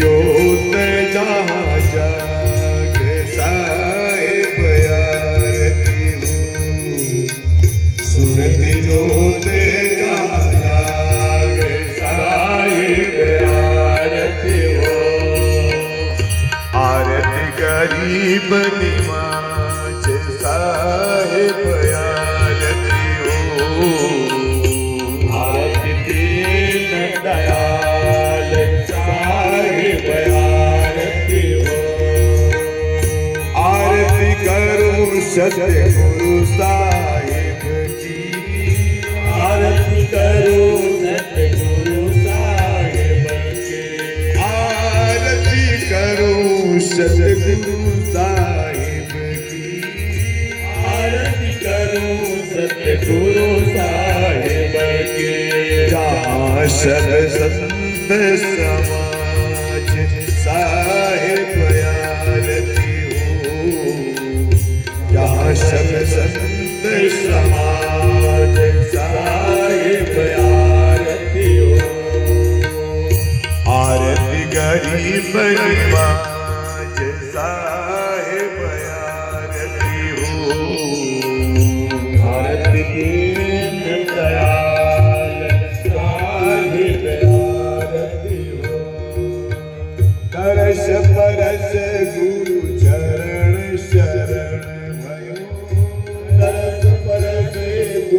जोत जहाँ जाग साहेब आरती जोत जहाँ जाग आरती हो। आरती साहेब सतगुरु साहिब की आरती करो, सतगुरु साहिब आरती करो सतगुरु साहिब की। आरती करो सतगुरु साहिब की जहाँ सब संत समाज साहिब શબ સંત સમાજ સાહેબ આરતી ગરીબ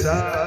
desire.